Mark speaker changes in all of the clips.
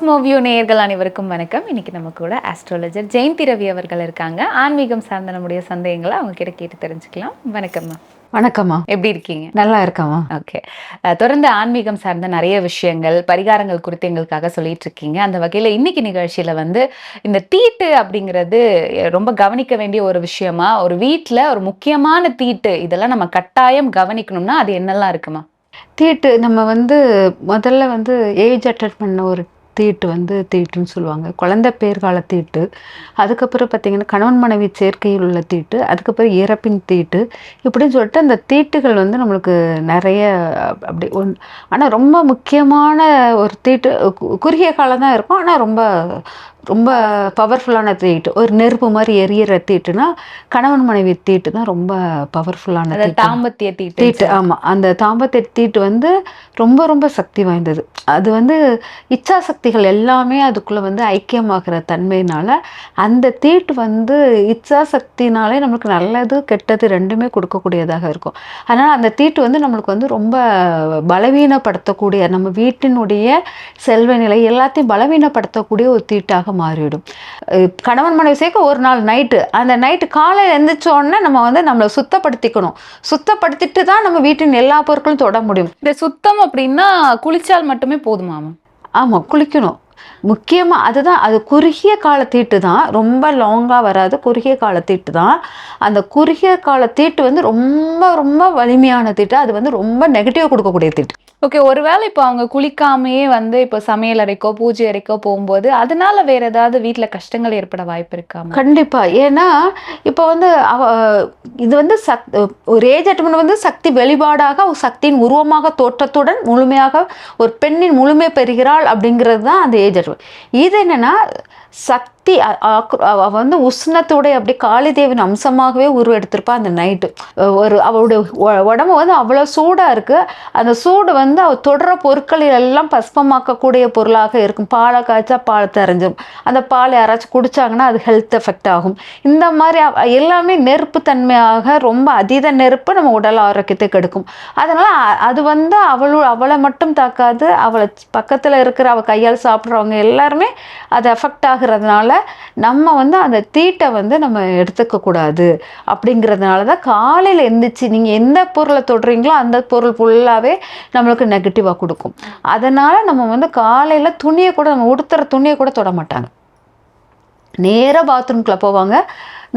Speaker 1: Cosmoview நேயர்கள் அனைவருக்கும் வணக்கம். இன்னைக்கு நம்ம கூட ஆஸ்ட்ராலஜர் ஜெயந்தி ரவி அவர்கள் இருக்காங்க. ஆன்மீகம் சார்ந்த நம்முடைய சந்தேகங்களை அவங்க கிட்ட கேட்டு தெரிஞ்சுக்கலாம். வணக்கம்மா.
Speaker 2: வணக்கம்மா.
Speaker 1: எப்படி இருக்கீங்க?
Speaker 2: நல்லா இருக்கம்மா.
Speaker 1: ஓகே. தொடர்ந்து ஆன்மீகம் சார்ந்த நிறைய விஷயங்கள் பரிகாரங்கள் குறித்து எங்களுக்காக சொல்லிட்டு இருக்கீங்க. அந்த வகையில் இன்னைக்கு நிகழ்ச்சியில வந்து இந்த தீட்டு அப்படிங்கிறது ரொம்ப கவனிக்க வேண்டிய ஒரு விஷயமா ஒரு வீட்டில் ஒரு முக்கியமான தீட்டு இதெல்லாம் நம்ம கட்டாயம் கவனிக்கணும்னா அது என்னெல்லாம் இருக்குமா?
Speaker 2: தீட்டு நம்ம வந்து முதல்ல வந்து ஏஜ் அட்டன் பண்ண ஒரு தீட்டு வந்து தீட்டுன்னு சொல்லுவாங்க. குழந்தை பேர்கால தீட்டு. அதுக்கப்புறம் பார்த்தீங்கன்னா கணவன் மனைவி சேர்க்கையில் உள்ள தீட்டு அதுக்கப்புறம் இறப்பின் தீட்டு இப்படின்னு சொல்லிட்டு அந்த தீட்டுகள் வந்து நம்மளுக்கு நிறைய அப்படி ஒன் ஆனால் ரொம்ப முக்கியமான ஒரு தீட்டு குறுகிய காலம் தான் இருக்கும். ஆனால் ரொம்ப ரொம்ப பவர்ஃபுல்லான தீட்டு. ஒரு நெருப்பு மாதிரி எரியிற தீட்டுனா கணவன் மனைவி தீட்டு தான் ரொம்ப பவர்ஃபுல்லான
Speaker 1: தாம்பத்திய தீட்டு
Speaker 2: தீட்டு ஆமாம் அந்த தாம்பத்திய தீட்டு வந்து ரொம்ப ரொம்ப சக்தி வாய்ந்தது. அது வந்து இச்சா சக்திகள் எல்லாமே அதுக்குள்ளே வந்து ஐக்கியமாகிற தன்மையினால அந்த தீட்டு வந்து இச்சா சக்தினாலே நம்மளுக்கு நல்லது கெட்டது ரெண்டுமே கொடுக்கக்கூடியதாக இருக்கும். அதனால் அந்த தீட்டு வந்து நம்மளுக்கு வந்து ரொம்ப பலவீனப்படுத்தக்கூடிய நம்ம வீட்டினுடைய செல்வ நிலை எல்லாத்தையும் பலவீனப்படுத்தக்கூடிய ஒரு தீட்டாக மாறிவிடும். கணவன் மனைவி சேர்க்க ஒரு நாள் நைட்டு அந்த நைட்டு காலையில் எந்திரிச்ச உடனே நம்ம வந்து நம்மளை சுத்தப்படுத்திக்கணும். சுத்தப்படுத்திட்டு தான் நம்ம வீட்டின் எல்லா பொருட்களும் தொட முடியும்.
Speaker 1: இந்த சுத்தம் அப்படின்னா குளிச்சால் மட்டுமே போதுமாமா
Speaker 2: ஆமாம் குளிக்கணும். முக்கியமாக அதுதான் அது குறுகிய கால தீட்டு தான். ரொம்ப லாங்காக வராது குறுகிய கால தீட்டு தான். அந்த குறுகிய கால தீட்டு வந்து ரொம்ப ரொம்ப வலிமையான தீட்டு. அது வந்து ரொம்ப நெகட்டிவ் கொடுக்கக்கூடிய தீட்டு.
Speaker 1: ஓகே ஒருவேளை இப்போ அவங்க குளிக்காமையே வந்து இப்போ சமையல் அறைக்கோ பூஜை அறைக்கோ போகும்போது அதனால வேற ஏதாவது வீட்ல கஷ்டங்கள் ஏற்பட வாய்ப்பு இருக்காமா
Speaker 2: கண்டிப்பா. ஏன்னா இப்போ வந்து அவ இது வந்து சக் ஒரு ஏஜ் அட்டமன் வந்து சக்தி வெளிப்பாடாக ஒரு சக்தியின் உருவமாக தோற்றத்துடன் முழுமையாக ஒரு பெண்ணின் முழுமை பெறுகிறாள் அப்படிங்கிறது தான் அந்த ஏஜ் இது என்னன்னா சக்தி அவ வந்து உஷ்ணத்தோடைய அப்படி காளிதேவின் அம்சமாகவே உருவெடுத்திருப்பா அந்த நைட்டு ஒரு அவளுடைய உடம்பு வந்து அவ்வளோ சூடாக இருக்குது அந்த சூடு வந்து அவள் தொடர பொருட்கள் எல்லாம் பஸ்பமாக்கக்கூடிய பொருளாக இருக்கும். பாலை காய்ச்சா பால் தெரிஞ்சும். அந்த பால் யாராச்சும் குடிச்சாங்கன்னா அது ஹெல்த் எஃபெக்ட் ஆகும். இந்த மாதிரி எல்லாமே நெருப்பு தன்மையாக ரொம்ப அதீத நெருப்பு நம்ம உடல் ஆரோக்கியத்தை கெடுக்கும். அதனால் அது வந்து அவளு அவளை மட்டும் தாக்காது. அவளை பக்கத்தில் இருக்கிற அவள் கையால் சாப்பிட்றவங்க எல்லாருமே அது எஃபெக்ட் ஆகுறதுனால நம்ம வந்து அந்த தீட்டை வந்து நம்ம எடுத்துக்கக்கூடாது அப்படிங்கிறதுனால தான் காலையில் எந்திரிச்சு நீங்கள் எந்த பொருளை தொடுறீங்களோ அந்த பொருள் ஃபுல்லாகவே நம்மளுக்கு நெகட்டிவாக கொடுக்கும். அதனால் நம்ம வந்து காலையில் துணியை கூட நம்ம உடுத்துற துணியை கூட தொட மாட்டாங்க. நேராக பாத்ரூம்குள்ளே போவாங்க.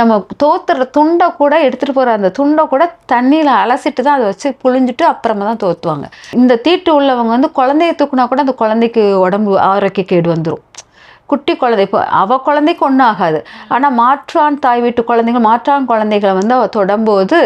Speaker 2: நம்ம தோத்துற துண்டை கூட எடுத்துகிட்டு போகிற அந்த துண்டை கூட தண்ணியில் அலசிட்டு தான் அதை வச்சு புழிஞ்சிட்டு அப்புறமா தான் தோத்துவாங்க. இந்த தீட்டு உள்ளவங்க வந்து குழந்தைய தூக்குனா கூட அந்த குழந்தைக்கு உடம்பு ஆரோக்கிய கேடு வந்துடும் குட்டி குழந்தை இப்போ அவள் குழந்தைக்கு ஒன்றும் ஆகாது. ஆனால் மாற்றான் தாய் வீட்டு குழந்தைகள் மாற்றான் குழந்தைகளை வந்து அவள் தொடும்போது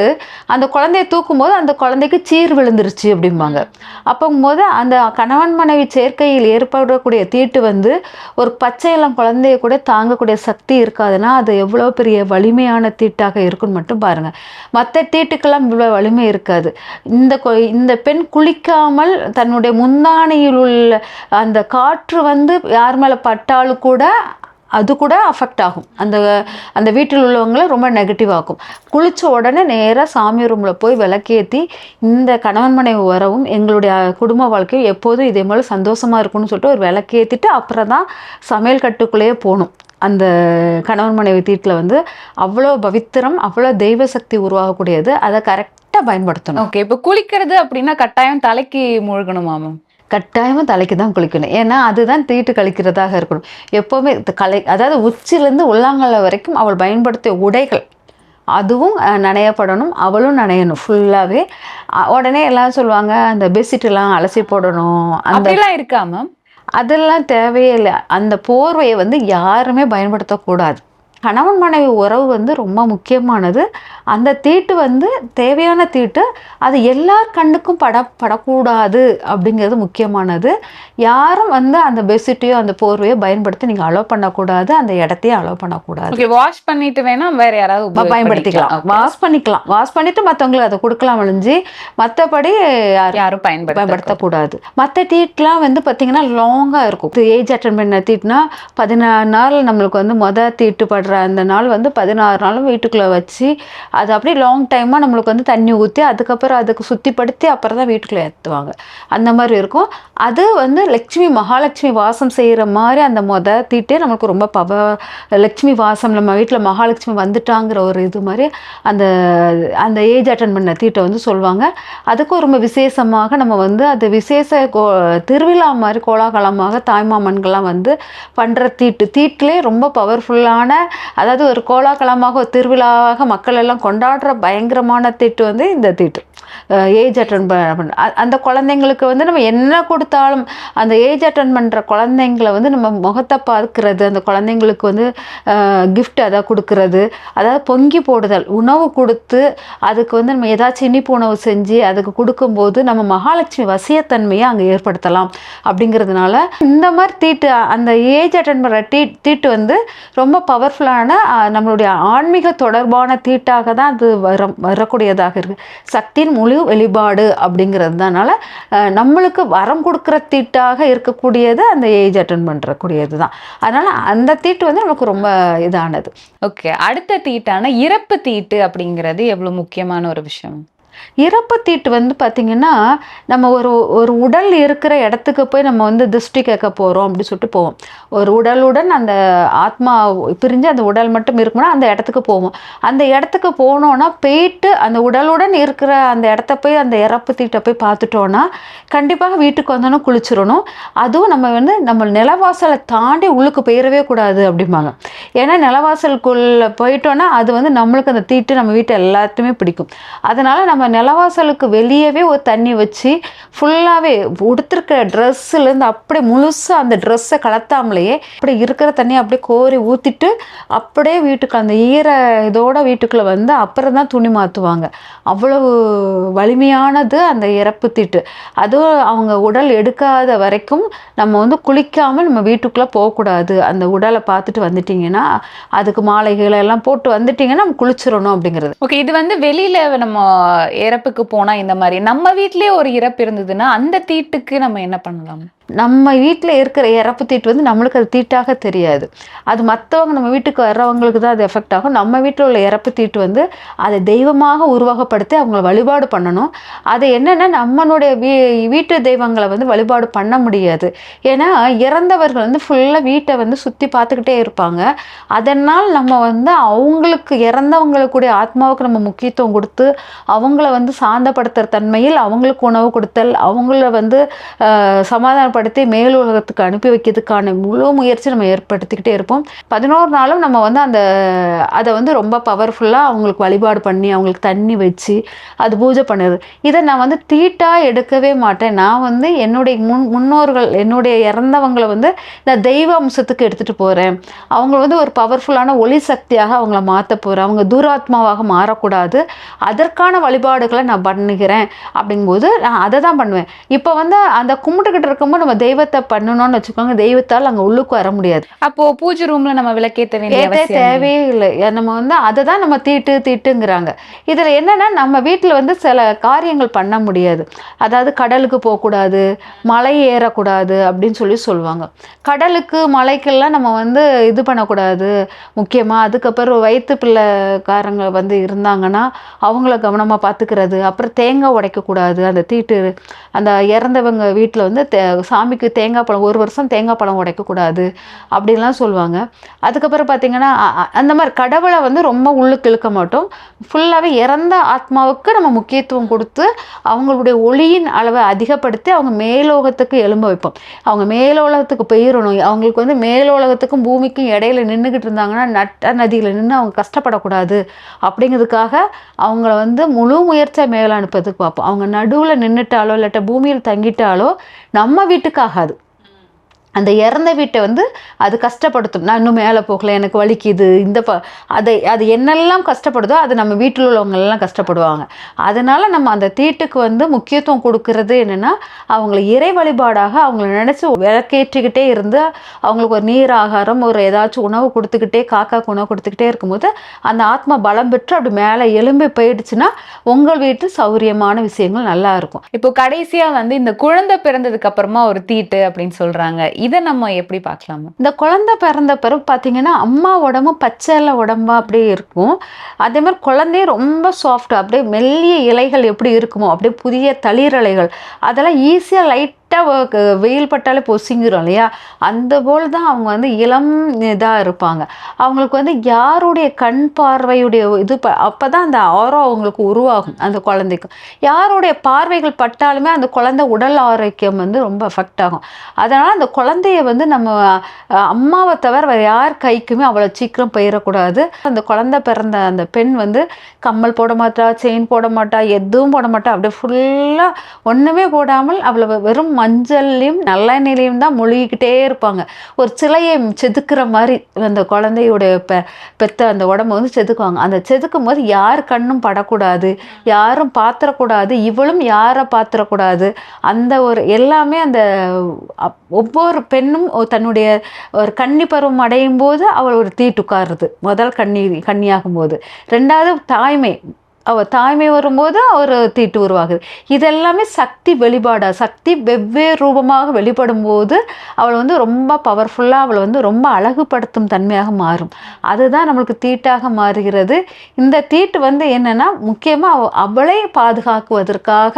Speaker 2: அந்த குழந்தைய தூக்கும்போது அந்த குழந்தைக்கு சீர் விழுந்துருச்சு அப்படிம்பாங்க. அப்போங்கும்போது அந்த கணவன் மனைவி சேர்க்கையில் ஏற்படக்கூடிய தீட்டு வந்து ஒரு பச்சை இளம் குழந்தைய கூட தாங்கக்கூடிய சக்தி இருக்காதுன்னா அது எவ்வளோ பெரிய வலிமையான தீட்டாக இருக்குன்னு மட்டும் பாருங்கள் மற்ற தீட்டுக்கெல்லாம் இவ்வளோ வலிமை இருக்காது. இந்த கொ- இந்த பெண் குளிக்காமல் தன்னுடைய முந்தானையில் உள்ள அந்த காற்று வந்து யார் மேலே பட்டால் பட்டாலும் கூட அது கூட அஃபெக்ட் ஆகும். அந்த அந்த வீட்டில் உள்ளவங்களை ரொம்ப நெகட்டிவ் ஆகும் குளித்த உடனே நேராக சாமி ரூமில் போய் விளக்கேற்றி இந்த கணவன் மனைவி வரவும் எங்களுடைய குடும்ப வாழ்க்கையும் எப்போதும் இதே மாதிரி சந்தோஷமாக இருக்கும்னு சொல்லிட்டு ஒரு விளக்கேற்றிட்டு அப்புறம் தான் சமையல் கட்டுக்குள்ளேயே போகணும். அந்த கணவன் மனைவி தீட்டில் வந்து அவ்வளோ பவித்திரம் அவ்வளோ தெய்வ சக்தி உருவாகக்கூடியது. அதை கரெக்டாக பயன்படுத்தணும்.
Speaker 1: ஓகே இப்போ குளிக்கிறது அப்படின்னா கட்டாயம் தலைக்கு மூழ்கணுமாமா
Speaker 2: கட்டாயமாக தலைக்கு தான் குளிக்கணும். ஏன்னா அதுதான் தீட்டு கழிக்கிறதாக இருக்கணும். எப்போவுமே கலை அதாவது உச்சிலேருந்து உள்ளாங்கல்ல வரைக்கும் அவள் பயன்படுத்திய உடைகள் அதுவும் நனையப்படணும். அவளும் நனையணும். ஃபுல்லாகவே உடனே எல்லாம் சொல்லுவாங்க அந்த பெட்ஷீட்டெல்லாம் அலசி போடணும்.
Speaker 1: அப்படிலாம் இருக்கா மேம்
Speaker 2: அதெல்லாம் தேவையே இல்லை. அந்த போர்வையை வந்து யாருமே பயன்படுத்தக்கூடாது. கணவன் மனைவி உறவு வந்து ரொம்ப முக்கியமானது. அந்த தீட்டு வந்து தேவையான தீட்டு அது எல்லார் கண்ணுக்கும் பட படக்கூடாது அப்படிங்கிறது முக்கியமானது. யாரும் வந்து அந்த பெட்ஷீட்டையோ அந்த போர்வையோ பயன்படுத்தி நீங்கள் அலோவ் பண்ணக்கூடாது அந்த இடத்தையும் அலோவ் பண்ணக்கூடாது.
Speaker 1: வாஷ் பண்ணிட்டு வேணா வேற யாராவது
Speaker 2: பயன்படுத்திக்கலாம். வாஷ் பண்ணிக்கலாம். வாஷ் பண்ணிட்டு மற்றவங்களுக்கு அதை கொடுக்கலாம் ஒழிஞ்சு மற்றபடி.
Speaker 1: யாரும் பயன்படுத்த
Speaker 2: பயன்படுத்தக்கூடாது. மற்ற தீட்லாம் வந்து பார்த்தீங்கன்னா லாங்காக இருக்கும். ஏஜ் அட்டன் பண்ண தீட்னா பதினாறு நாள் நம்மளுக்கு வந்து மொதல் தீட்டு படுற அந்த நாள் வந்து பதினாறு நாளும் வீட்டுக்குள்ளே வச்சு அது அப்படியே லாங் டைமாக நம்மளுக்கு வந்து தண்ணி ஊற்றி அதுக்கப்புறம் அதுக்கு சுத்திப்படுத்தி அப்புறம் தான் வீட்டுக்குள்ளே ஏற்றுவாங்க அந்த மாதிரி இருக்கும். அது வந்து லக்ஷ்மி மகாலட்சுமி வாசம் செய்கிற மாதிரி அந்த மொத தீட்டே நம்மளுக்கு ரொம்ப பவ லக்ஷ்மி வாசம் நம்ம வீட்டில் மகாலட்சுமி வந்துட்டாங்கிற ஒரு இது மாதிரி அந்த அந்த ஏஜ் அட்டன் பண்ண தீட்டை வந்து சொல்லுவாங்க அதுக்கும் ரொம்ப விசேஷமாக நம்ம வந்து அது விசேஷ கோ திருவிழா மாதிரி கோலாகலமாக தாய்மாமன்கள்லாம் வந்து பண்ணுற தீட்டு. தீட்டிலே ரொம்ப பவர்ஃபுல்லான அதாவது ஒரு கோலாகலமாக ஒரு திருவிழாவாக மக்கள் எல்லாம் கொண்டாடுற பயங்கரமான தீட்டு வந்து இந்த தீட்டு. ஏஜ் அட்டன் பண்ண அந்த குழந்தைங்களுக்கு வந்து நம்ம என்ன கொடுத்தாலும் அந்த ஏஜ் அட்டன் பண்ணுற குழந்தைங்களை வந்து நம்ம முகத்தை பார்க்கறது அந்த குழந்தைங்களுக்கு வந்து கிஃப்ட் அதை கொடுக்கறது அதாவது பொங்கி போடுதல் உணவு கொடுத்து அதுக்கு வந்து நம்ம ஏதாச்சும் இனிப்பு உணவு செஞ்சு அதுக்கு கொடுக்கும்போது நம்ம மகாலட்சுமி வசியத்தன்மையை அங்கே ஏற்படுத்தலாம் அப்படிங்கிறதுனால இந்த மாதிரி தீட்டு அந்த ஏஜ் அட்டன் பண்ணுற தீ தீட்டு வந்து ரொம்ப பவர்ஃபுல்லான நம்மளுடைய ஆன்மீக தொடர்பான தீட்டாக தான் அது வர வரக்கூடியதாக இருக்குது சக்தி சக்தியின் முழு வெளிப்பாடு அப்படிங்கிறதுனால அஹ், நம்மளுக்கு வரம் கொடுக்குற தீட்டாக இருக்கக்கூடியது அந்த ஏஜ் அட்டன் பண்ணுறக்கூடியது தான் அதனால் அந்த தீட்டு வந்து நமக்கு ரொம்ப இதானது.
Speaker 1: ஓகே அடுத்த தீட்டான இறப்பு தீட்டு அப்படிங்கிறது எவ்வளவு முக்கியமான ஒரு விஷயம்?
Speaker 2: இறப்பு தீட்டு வந்து பார்த்திங்கன்னா நம்ம ஒரு ஒரு உடல் இருக்கிற இடத்துக்கு போய் நம்ம வந்து திருஷ்டி கேட்க போகிறோம் அப்படி சொல்லிட்டு போவோம். ஒரு உடலுடன் அந்த ஆத்மா பிரிஞ்சு அந்த உடல் மட்டும் இருக்கும்னா அந்த இடத்துக்கு போவோம். அந்த இடத்துக்கு போனோன்னா போயிட்டு அந்த உடலுடன் இருக்கிற அந்த இடத்த போய் அந்த இறப்பு தீட்டை போய் பார்த்துட்டோன்னா கண்டிப்பாக வீட்டுக்கு வந்தோன்னா குளிச்சிடணும். அதுவும் நம்ம வந்து நம்ம நிலவாசலை தாண்டி உள்ளுக்கு போயிடவே கூடாது அப்படிம்பாங்க. ஏன்னா நிலவாசலுக்குள்ளே போயிட்டோன்னா அது வந்து நம்மளுக்கு அந்த தீட்டு நம்ம வீட்டை எல்லாத்தையுமே பிடிக்கும். அதனால் நம்ம நிலவாசலுக்கு வெளியவே ஒரு தண்ணி வச்சு ஃபுல்லாகவே உடுத்திருக்கிற ட்ரெஸ்ஸுலேருந்து அப்படியே முழுசாக அந்த ட்ரெஸ்ஸை கலத்தாமலேயே அப்படியே இருக்கிற தண்ணியை அப்படியே கோரி ஊற்றிட்டு அப்படியே வீட்டுக்கு அந்த ஈர இதோட வீட்டுக்குள்ளே வந்து அப்புறம் தான் துணி மாற்றுவாங்க அவ்வளவு வலிமையானது அந்த இறப்பு தீட்டு. அதுவும் அவங்க உடல் எடுக்காத வரைக்கும் நம்ம வந்து குளிக்காமல் நம்ம வீட்டுக்குள்ளே போகக்கூடாது. அந்த உடலை பார்த்துட்டு வந்துட்டிங்கன்னா அதுக்கு மாலைகளை எல்லாம் போட்டு வந்துட்டிங்கன்னா நம்ம குளிச்சிடணும் அப்படிங்கிறது.
Speaker 1: ஓகே இது வந்து வெளியில் நம்ம இறப்புக்கு போனால் இந்த மாதிரி. நம்ம வீட்லயே ஒரு இறப்பு இருந்ததுன்னா அந்த தீட்டுக்கு நம்ம என்ன பண்ணலாம்?
Speaker 2: நம்ம வீட்டில் இருக்கிற இறப்பு தீட்டு வந்து நம்மளுக்கு அது தீட்டாக தெரியாது. அது மற்றவங்க நம்ம வீட்டுக்கு வர்றவங்களுக்கு தான் அது எஃபெக்ட் ஆகும். நம்ம வீட்டில் உள்ள இறப்பு தீட்டு வந்து அதை தெய்வமாக உருவகப்படுத்தி அவங்கள வழிபாடு பண்ணணும். அது என்னென்னா நம்மளுடைய வீ வீட்டு தெய்வங்களை வந்து வழிபாடு பண்ண முடியாது. ஏன்னா இறந்தவர்கள் வந்து ஃபுல்லாக வீட்டை வந்து சுற்றி பார்த்துக்கிட்டே இருப்பாங்க. அதனால் நம்ம வந்து அவங்களுக்கு இறந்தவங்களுக்குடைய ஆத்மாவுக்கு நம்ம முக்கியத்துவம் கொடுத்து அவங்கள வந்து சாந்தப்படுத்துகிற தன்மையில் அவங்களுக்கு உணவு கொடுத்தல் அவங்கள வந்து சமாதான சமாதானப்படுத்தி மேல் உலகத்துக்கு அனுப்பி வைக்கிறதுக்கான முழு முயற்சி நம்ம ஏற்படுத்திக்கிட்டே இருப்போம். பதினோரு நாளும் நம்ம வந்து அந்த அதை வந்து ரொம்ப பவர்ஃபுல்லாக அவங்களுக்கு வழிபாடு பண்ணி அவங்களுக்கு தண்ணி வச்சு அது பூஜை பண்ணுறது. இதை நான் வந்து தீட்டாக எடுக்கவே மாட்டேன். நான் வந்து என்னுடைய முன் முன்னோர்கள் என்னுடைய இறந்தவங்களை வந்து இந்த தெய்வ அம்சத்துக்கு எடுத்துகிட்டு போகிறேன் அவங்க வந்து ஒரு பவர்ஃபுல்லான ஒளி சக்தியாக அவங்கள மாற்ற போகிறேன் அவங்க துராத்மாவாக மாறக்கூடாது. அதற்கான வழிபாடுகளை நான் பண்ணுகிறேன். அப்படிங்கும்போது நான் அதை தான் பண்ணுவேன். இப்போ வந்து அந்த கும்பிட்டுக்கிட்டு இருக்கும்போது நம்ம தெய்வத்தை பண்ணணும்னு வச்சுக்கோங்க தெய்வத்தால் அங்கே உள்ளுக்கு வர முடியாது.
Speaker 1: அப்போ பூஜை ரூம்ல நம்ம விளக்கேத்த வேண்டிய.
Speaker 2: தேவையே இல்லை நம்ம வந்து அதை தான் நம்ம தீட்டு தீட்டுங்கிறாங்க. இதில் என்னன்னா நம்ம வீட்டில் வந்து சில காரியங்கள் பண்ண முடியாது. அதாவது கடலுக்கு போகக்கூடாது மலை ஏறக்கூடாது அப்படின்னு சொல்லி சொல்லுவாங்க. கடலுக்கு மலைக்கெல்லாம் நம்ம வந்து இது பண்ணக்கூடாது. முக்கியமாக அதுக்கப்புறம் வயிற்று பிள்ளைக்காரங்க வந்து இருந்தாங்கன்னா அவங்கள கவனமாக பார்த்துக்கிறது அப்புறம் தேங்காய் உடைக்கக்கூடாது. அந்த தீட்டு அந்த இறந்தவங்க வீட்டில் வந்து சாமிக்கு தேங்காய் பழம் ஒரு வருஷம் தேங்காய் பழம் உடைக்கக்கூடாது அப்படின்லாம் சொல்லுவாங்க. அதுக்கப்புறம் பார்த்தீங்கன்னா அந்த மாதிரி கடவுளை வந்து ரொம்ப உள்ளுக்கு இழுக்க மாட்டோம். ஃபுல்லாகவே இறந்த ஆத்மாவுக்கு நம்ம முக்கியத்துவம் கொடுத்து அவங்களுடைய ஒளியின் அளவை அதிகப்படுத்தி அவங்க மேலோகத்துக்கு எழும்ப வைப்போம். அவங்க மேலோலகத்துக்கு போயிடணும் அவங்களுக்கு வந்து மேலோலகத்துக்கும் பூமிக்கும் இடையில நின்றுக்கிட்டு இருந்தாங்கன்னா நட்ட நதியில் நின்று அவங்க கஷ்டப்படக்கூடாது. அப்படிங்கிறதுக்காக அவங்கள வந்து முழு முயற்சியாக மேலே அனுப்புறதுக்கு பார்ப்போம். அவங்க நடுவில் நின்றுட்டாலோ இல்லாட்ட பூமியில் தங்கிட்டாலோ நம்ம வீட்டுக்கு ஆகாது அந்த இறந்த வீட்டை வந்து அது கஷ்டப்படுத்தும். நான் இன்னும் மேலே போகல எனக்கு வலிக்குது இந்த ப அதை அது என்னெல்லாம் கஷ்டப்படுதோ அது நம்ம வீட்டில் உள்ளவங்க எல்லாம் கஷ்டப்படுவாங்க. அதனால் நம்ம அந்த தீட்டுக்கு வந்து முக்கியத்துவம் கொடுக்கறது என்னென்னா அவங்கள இறை வழிபாடாக அவங்கள நினச்சி விளக்கேற்றிக்கிட்டே இருந்து அவங்களுக்கு ஒரு நீர் ஆகாரம் ஒரு ஏதாச்சும் உணவு கொடுத்துக்கிட்டே காக்காக்கு உணவு கொடுத்துக்கிட்டே இருக்கும்போது அந்த ஆத்மா பலம் பெற்று அப்படி மேலே எலும்பி போயிடுச்சுன்னா உங்கள் வீட்டு சௌரியமான விஷயங்கள் நல்லா இருக்கும்.
Speaker 1: இப்போ கடைசியாக வந்து இந்த குழந்தை பிறந்ததுக்கு அப்புறமா ஒரு தீட்டு அப்படின்னு சொல்கிறாங்க இதை நம்ம எப்படி பார்க்கலாமா?
Speaker 2: இந்த குழந்தை பிறந்த பிறகு பார்த்தீங்கன்னா அம்மா உடம்பு பச்சைல உடம்பா அப்படியே இருக்கும். அதே மாதிரி குழந்தையும் ரொம்ப சாஃப்ட் அப்படியே மெல்லிய இலைகள் எப்படி இருக்குமோ அப்படியே புதிய தளிரலைகள் அதெல்லாம் ஈஸியாக லைட் லைட்டாக வெயில் பட்டாலே பொசிங்கிறோம் இல்லையா? அந்த போல் தான் அவங்க வந்து இளம் இதாக இருப்பாங்க. அவங்களுக்கு வந்து யாருடைய கண் பார்வையுடைய இது ப அப்போ தான் அந்த ஆரோ அவங்களுக்கு உருவாகும் அந்த குழந்தைக்கும். யாருடைய பார்வைகள் பட்டாலுமே அந்த குழந்தை உடல் ஆரோக்கியம் வந்து ரொம்ப அஃபெக்ட் ஆகும். அதனால் அந்த குழந்தைய வந்து நம்ம அம்மாவை தவிர வேறு யார் கைக்குமே அவ்வளோ சீக்கிரம் போயிடக்கூடாது அந்த குழந்தை பிறந்த அந்த பெண் வந்து கம்மல் போட மாட்டா செயின் போட மாட்டா எதுவும் போட மாட்டா அப்படியே ஃபுல்லாக ஒன்றுமே போடாமல் அவளை வெறும் மஞ்சள்லையும் நல்லெண்ணெயிலையும் தான் மொழிகிட்டே இருப்பாங்க. ஒரு சிலையை செதுக்கிற மாதிரி அந்த குழந்தையுடைய பெ பெத்த அந்த உடம்ப வந்து செதுக்குவாங்க. அந்த செதுக்கும் போது யார் கண்ணும் படக்கூடாது யாரும் பாத்திரக்கூடாது இவளும் யாரை பாத்திரக்கூடாது அந்த ஒரு எல்லாமே அந்த அப்- ஒவ்வொரு பெண்ணும் தன்னுடைய ஒரு கன்னி பருவம் அடையும் போது அவள் ஒரு தீட்டுக்காருது. முதல் கன்னி கன்னியாகும் போது ரெண்டாவது தாய்மை. அவள் தாய்மை வரும்போது அவர் தீட்டு உருவாகுது. இதெல்லாமே சக்தி வெளிப்பாடாக சக்தி வெவ்வேறு ரூபமாக வெளிப்படும் போது அவள் வந்து ரொம்ப பவர்ஃபுல்லாக அவளை வந்து ரொம்ப அழகுபடுத்தும் தன்மையாக மாறும். அதுதான் நம்மளுக்கு தீட்டாக மாறுகிறது. இந்த தீட்டு வந்து என்னென்னா முக்கியமாக அவ அவளை பாதுகாக்குவதற்காக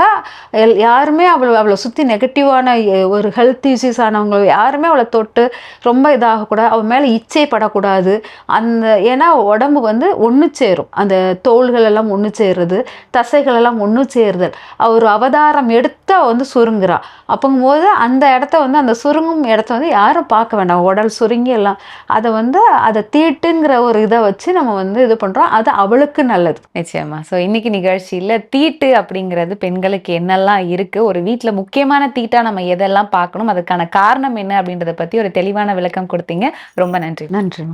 Speaker 2: எல் யாருமே அவள் அவளை சுற்றி நெகட்டிவான ஒரு ஹெல்த் இஷ்யூஸ் ஆனவங்க யாருமே அவளை தொட்டு ரொம்ப இதாகக்கூடாது அவள் மேலே இச்சைப்படக்கூடாது. அந்த ஏன்னா உடம்பு வந்து ஒன்று சேரும். அந்த தோள்கள் எல்லாம் ஒன்று சேருது தசைகள் எல்லாம் ஒன்று சேருதல் அவ ஒரு அவதாரம் எடுத்து வந்து சுருங்குறா. அப்போங்கும்போது அந்த இடத்த வந்து அந்த சுருங்கும் இடத்த வந்து யாரும் பார்க்க வேண்டாம். உடல் சுருங்கி எல்லாம். அதை வந்து அதை தீட்டுங்கிற ஒரு இதை வச்சு நம்ம வந்து இது பண்ணுறோம் அது அவளுக்கு நல்லது.
Speaker 1: நிச்சயமா. ஸோ இன்னைக்கு நிகழ்ச்சியில தீட்டு அப்படிங்கிறது பெண்களுக்கு என்னெல்லாம் இருக்கு? ஒரு வீட்ல முக்கியமான தீட்டா நம்ம எதெல்லாம் பார்க்கணும்? அதுக்கான காரணம் என்ன அப்படின்றத பத்தி ஒரு தெளிவான விளக்கம் கொடுத்தீங்க. ரொம்ப நன்றி.
Speaker 2: நன்றி.